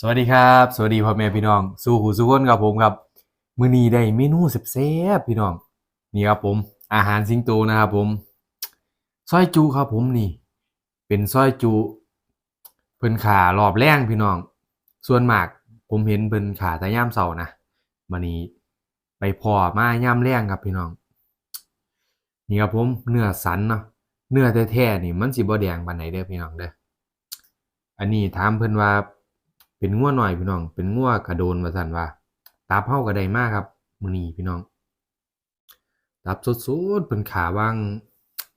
สวัสดีครับ สวัสดีพ่อแม่พี่น้อง สู่หูสู่คนครับผมครับ มื้อนี้ได้เมนูแซ่บๆพี่น้อง นี่ครับผม อาหารสิงโตนะครับผมซอยจุครับผมนี่ เป็นซอยจุเพิ่นขารอบแรงพี่น้อง ส่วนมากผมเห็นเพิ่นขาแต่ยามเช้านะมื้อนี้ไปพอมายามแรงครับพี่น้อง นี่ครับผมเนื้อสันเนาะ เนื้อแท้ๆนี่มันสิบ่แดงปานใดเด้อพี่น้องเด้อ อันนี้ถามเพิ่นว่า เป็นงัวหน่อยพี่น้อง เป็นงัวกระโดนว่าซั่นว่าตับเฮาก็ไดมากครับมือนีพี่น้องตับสดๆเพิ่นขาว่าง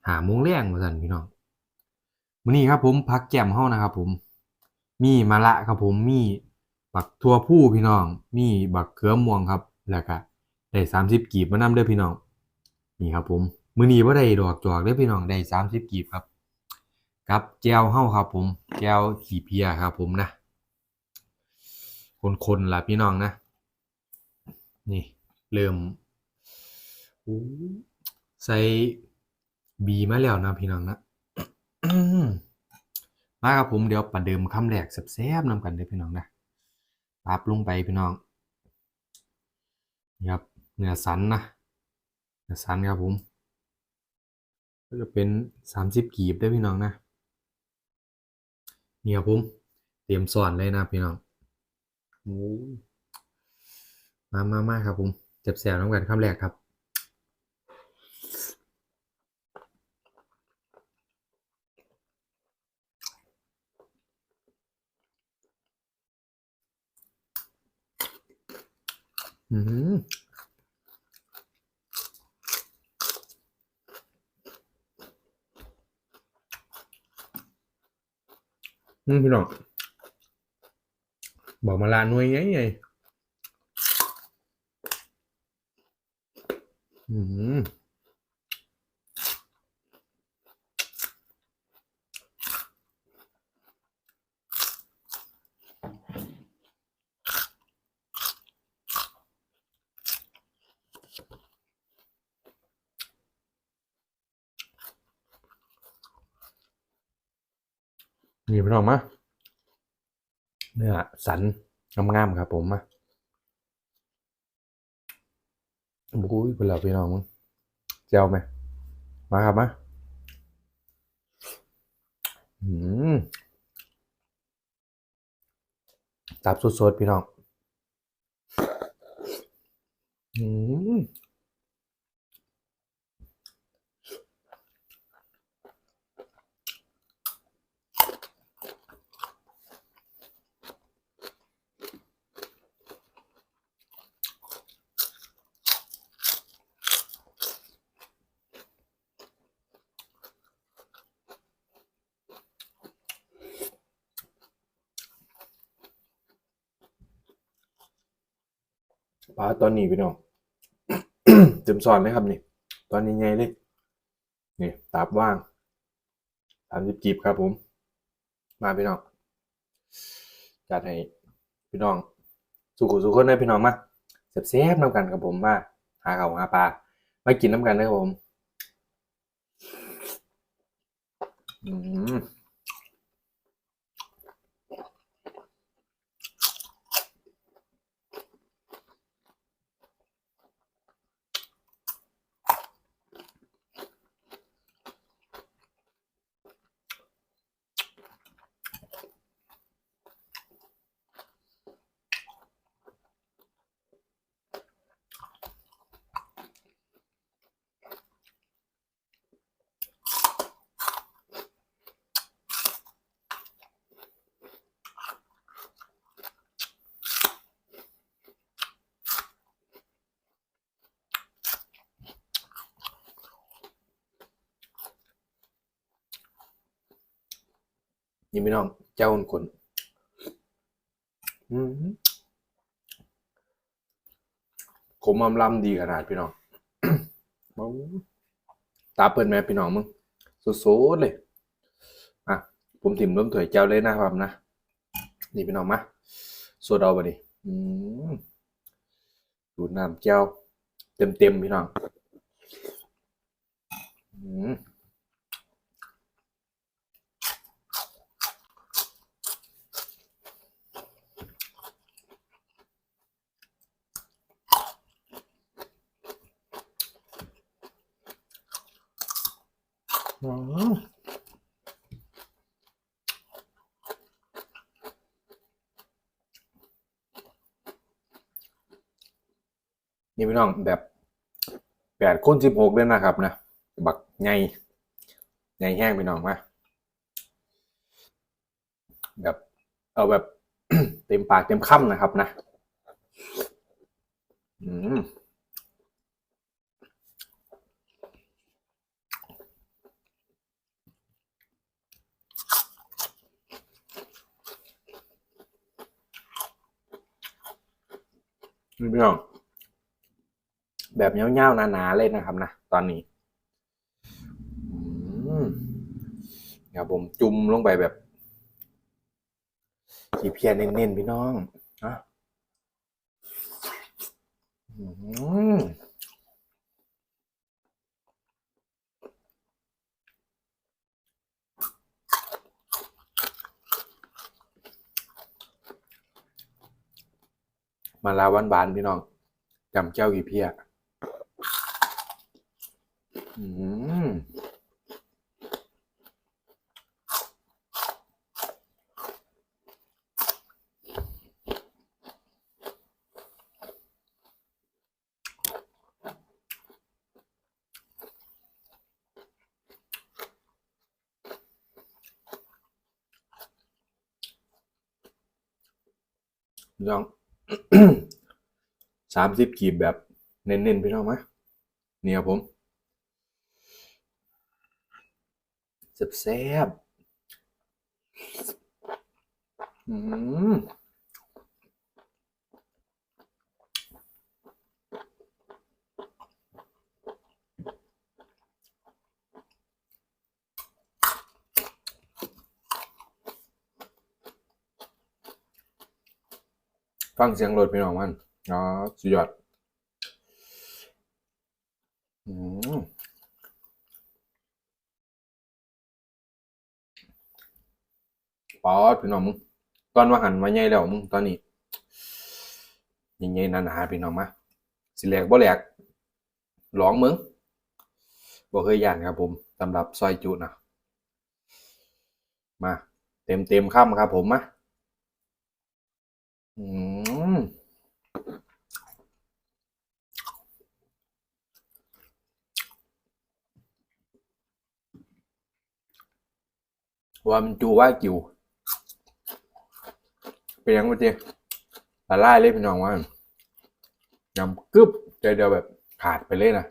หาโมงแรงว่าซั่นพี่น้องมือนีครับผมผักแก้มเฮานะครับ ผม มีมะระครับผมมีบักทัวผู้พี่น้อง มีบักเขือม่วงครับแล้วก็ได้30กีบมานํเด้อพี่น้อง นี่ครับผมมือนี้บ่ได้ดอกจอกเด้อพี่น้องได้30กีบครับกับแจวเฮาครับผมแจวขี้เพียครับผมนะ คนๆล่ะพี่น้องนะ นี่เริ่มอู้ใส่บีมาแล้วนะพี่น้องนะมาครับผมเดี๋ยวประเดิมคำแรกแซ่บๆนำกันเด้อพี่น้องนะปรับลงไปพี่น้องนี่ครับเนื้อสันนะเนื้อสันครับผม ก็จะเป็นสามสิบกีบได้พี่น้องนะนี่ครับผมเตรียมสอนเลยนะพี่น้อง โอ้มามามาครับผมเจ็บแสบน้ำกันคำแรกครับอืมอืมพี่น้อง บอกมาลาหน่วย เนื้อสันงามๆครับผมมาบุ้ยเป็นเราพี่น้องมึงเจ้าไหมมาครับมาอืมตับสดๆพี่น้อง อืม ปลาตอนนี้พี่น้องเต็มซอนเลยครับนี่ ตอนนี้ไงเลยนี่ตับว่างสามสิบกีบครับผม มาพี่น้องจัดให้พี่น้อง สุขุสุขคนได้พี่น้องมาแซ่บๆน้ำกันกับผมมาหาเขาหาปลามากินน้ำกันนะครับผม อืม นี่พี่น้องเจ้าคนอืมขมอำลำดีขนาดพี่น้องตาเปิดแม่พี่น้องมึงสุดๆเลยอะผมถิ่มร่มถวยเจ้าเลยนะครับนะนี่พี่น้องมาสดเอาไปดิอืมดูน้ำเจ้าเต็มๆพี่น้องอืม อืม นี่พี่น้องแบบแปดคนสิบหกเดือนนะครับนะบักไงไงแห้งพี่น้องมาแบบเอาแบบเต็มปากเต็มคำนะครับนะอืมนี่พี่น้อง แบบเงี้ยวๆหนาๆเลยนะครับนะตอนนี้อืมครับผมจุ่มลงไปแบบขีเพียเน้นๆพี่น้องนะอืมมาลาวันบานๆพี่น้องจำเจ้าขีเพียอืม พี่น้องสามสิบกีบแบบเน้นๆพี่น้องไหมนี่ครับผม แซ่บๆอืมฟังเสียงรถพี่น้องมัน อ๋อ สุดยอดอืมป๊อด พี่น้องมึงตอนว่าหันมาใหญ่แล้วมึงตอนนี้ใหญ่ๆหนาๆพี่น้องมาสิแหลกบ่แหลกลองมึงบ่เคยย่านครับผมสำหรับซอยจุนะมาเต็มเต็มๆค่ำครับผมมาอืมว่ามันจูว่ากิว เป็นยังไงเจ๊ละลายเลยพี่น้องว่ายำกึบใจเดียวแบบขาดไปเลยนะ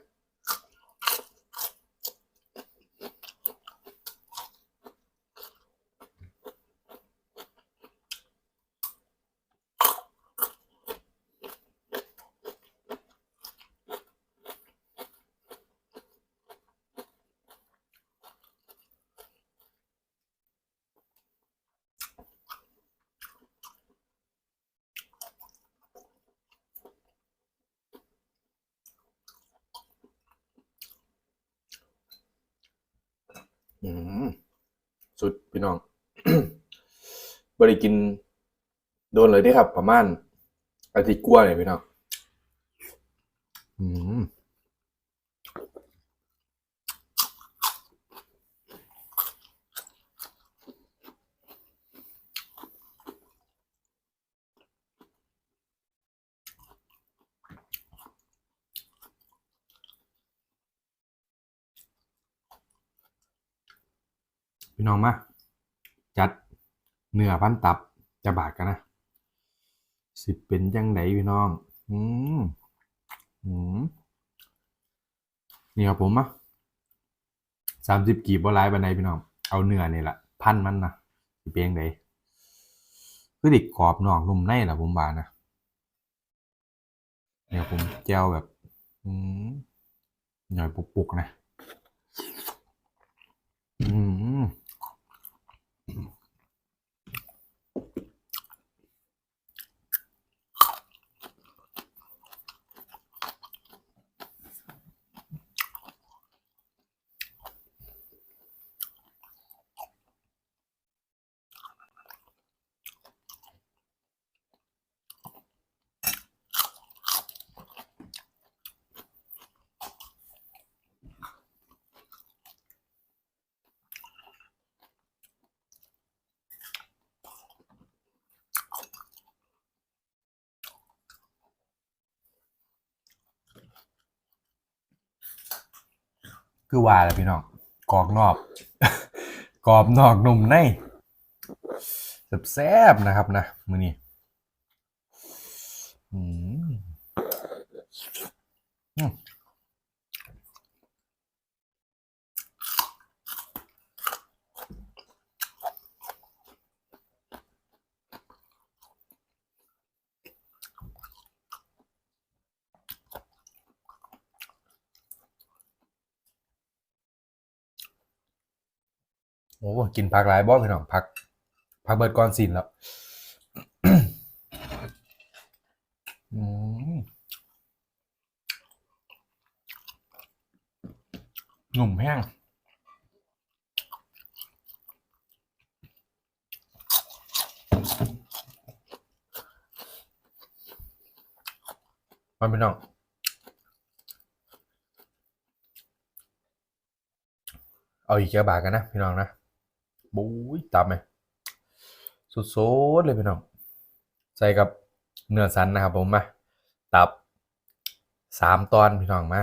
อืม สุดพี่น้องบริกินโดนเลยได้ครับ ประมาณอาทิตย์กว่าเลยพี่น้องอืม พี่ น้องมา จัดเนื้อพันตับจะบาดกันนะ สิเป็นยังไงพี่น้อง อืมอืมนี่ครับผมอะสามสิบกีบบ่หลายบันไดพี่น้อง เอาเนื้อนี่แหละพันมันนะสิเป็นยังไงคือดิกรอบนอกนุ่มในแหละผมบานะเนี่ยผมแจวแบบอืมหน่อยปุกๆนะ อืม คือว่าแหละพี่น้องกรอบนอกกรอบนอกนุ่มในแซ่บๆนะครับนะมื้อนี้อืม โอ้กินผักหลายบ่พี่น้องผักผักเบิดก่อนสิ้นแล้วอืมหนุ่มแห้งมาพี่น้องเอาอีกแก้วบาทกันนะ พี่น้องนะ บุ้ยตามไหมสุดๆเลยพี่น้องใส่กับเนื้อสันนะครับผมมาตับสามตอนพี่น้องมา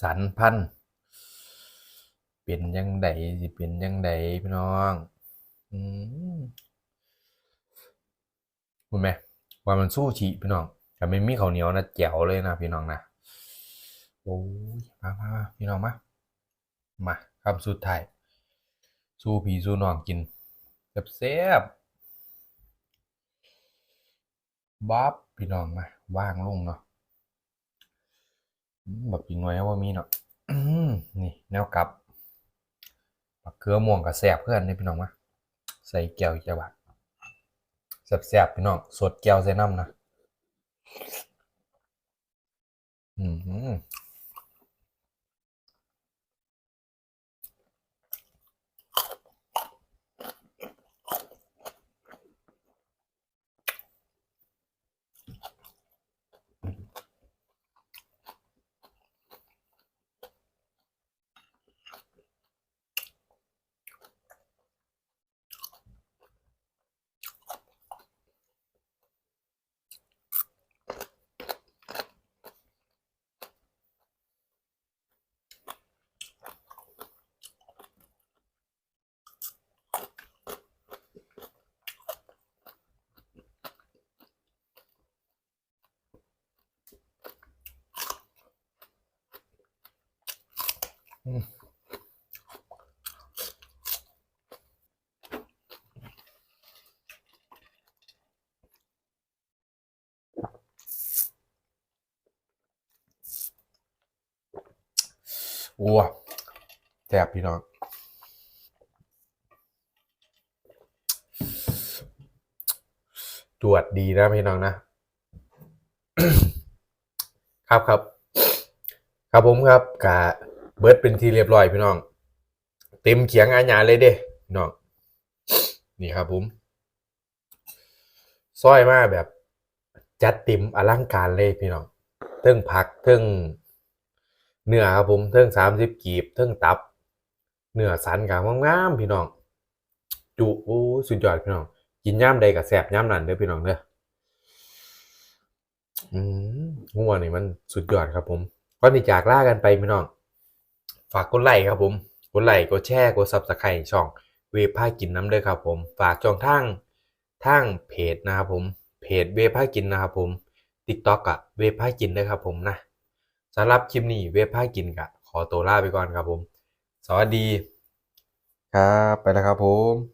สันพันเป็นยังไงสิเป็นยังไงพี่น้องอืมคุณไหมว่ามันสู้ฉีพี่น้องแต่ไม่มีข้าวเหนียวนะแจ๋วเลยนะพี่น้องนะโอ้ยมามามาพี่น้องมามาคำสุดท้าย สู้พี่สู้น้องกินแซ่บๆบ๊อบพี่น้องมาว่างลงเนาะแบบกินหน่อยว่ามีเนาะนี่แนวกลับบักเกลือม่วงกับแซบเพื่อนนี่พี่น้องมาใส่แก้วจะบาทแซบๆพี่น้องสดแก้วใส่น้ำนะอืม โอ้แซ่บพี่น้องตรวจดีนะพี่น้องนะ ครับครับ ครับผมครับกะ เบิร์ดเป็นทีเรียบร้อยพี่น้อง เต็มเขียงอาญาเลยเด้พี่น้อง นี่ครับผมซอยมาแบบ จัดเต็มอลังการเลยพี่น้องเทิงผักเทิงเนื้อครับผมเทิงสามสิบกีบเทิงตับ เนื้อสันกับงามๆพี่น้อง จุโอ้สุดยอดพี่น้องกินย่ำใดกับแสบย่ำนั่นเด้อพี่น้องเด้ออืมงัวนี่มันสุดยอดครับผมก่อนที่จากล่ากันไปพี่น้อง ฝากกดไลค์ครับผม กดไลค์กดแชร์กดซับสไครต์ช่องเวพากินน้ำเด้อครับผม ฝากจองทางทางเพจนะครับผม เพจเวพากินนะครับผมติ๊กต็อกอะเวพากินเด้อครับผมนะสำหรับคลิปนี้เวพากินกะขอตัวลาไปก่อนครับผม สวัสดี ครับไปแล้วครับผม